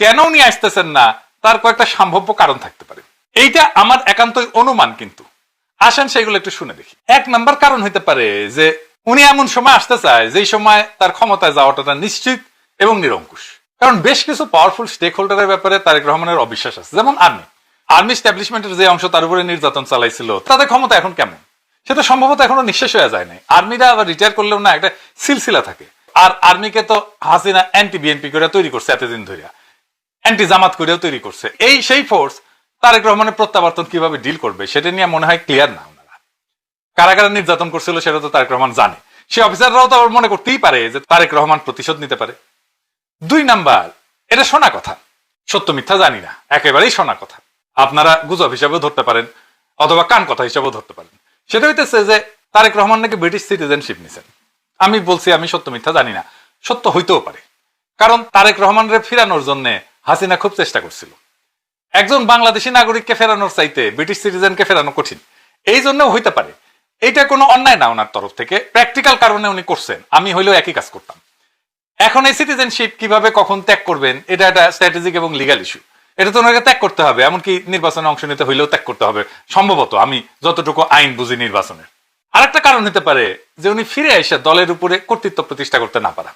কেন উনি আসতেছেন না? তার কয়েকটা সম্ভাব্য কারণ থাকতে পারে। এইটা আমার একান্তই অনুমান কিন্তু। আসেন সেগুলো একটু শুনে দেখি। এক নাম্বার কারণ হইতে পারে যে, উনি এমন সময় আসতে চায়, যেই সময় তার ক্ষমতায় যাওয়াটা নিশ্চিত এবং নিরঙ্কুশ। কারণ বেশ কিছু পাওয়ারফুল স্টেক হোল্ডারের ব্যাপারে তারেক রহমানের অবিশ্বাস আছে। যেমন আর্মি আর্মি স্ট্যাবলিশমেন্টের যে অংশ তার উপরে নির্যাতন চালাইছিল তাদের ক্ষমতা এখন কেমন? সেটা সম্ভবত এখনও নিঃশেষ হয়ে যায় নাই। আর্মিরা আবার রিটায়ার করলেও না, একটা সিলসিলা থাকে। আর আর্মিকে তো হাসিনা অ্যান্টি বিএনপি করে তৈরি করছে এতদিন ধরে অ্যান্টি জামাত করেও তৈরি করছে। এই সেই ফোর্স তারেক রহমানের প্রত্যাবর্তন কীভাবে ডিল করবে, সেটা নিয়ে মনে হয় ক্লিয়ার না ওনারা। কারা নির্যাতন করছিল সেটা তো তারেক রহমান জানে। সে অফিসাররাও তো মনে করতেই পারে যে তারেক রহমান প্রতিশোধ নিতে পারে। দুই নাম্বার, এটা শোনা কথা। সত্য মিথ্যা জানি না, একেবারেই শোনা কথা। আপনারা গুজব হিসাবেও ধরতে পারেন, অথবা কান কথা হিসাবেও ধরতে পারেন। সেটা হইতেছে যে তারেক রহমান নাকি ব্রিটিশ সিটিজেনশিপ নিছেন। আমি বলছি, আমি সত্য মিথ্যা জানি না, সত্য হইতেও পারে। কারণ তারেক রহমানের ফিরানোর জন্য হাসিনা খুব চেষ্টা করছিল। একজন বাংলাদেশি নাগরিককে ফেরানোর চাইতে ব্রিটিশ সিটিজেনকে ফেরানো কঠিন। এই জন্যও হইতে পারে। এইটা কোনো অন্যায় না ওনার তরফ থেকে। প্র্যাকটিক্যাল কারণে উনি করছেন। আমি হইলেও একই কাজ করতাম। এখন এই সিটিজেনশিপ কীভাবে কখন ত্যাগ করবেন, এটা একটা স্ট্র্যাটেজিক এবং লিগাল ইস্যু এটা তো ওনাকে ত্যাগ করতে হবে। এমনকি নির্বাচনে অংশ নিতে হইলেও ত্যাগ করতে হবে। সম্ভবত আমি যতটুকু আইন বুঝি নির্বাচনের। আরেকটা কারণ হতে পারে যে উনি ফিরে এসে দলের উপরে কর্তৃত্ব প্রতিষ্ঠা করতে না পারা।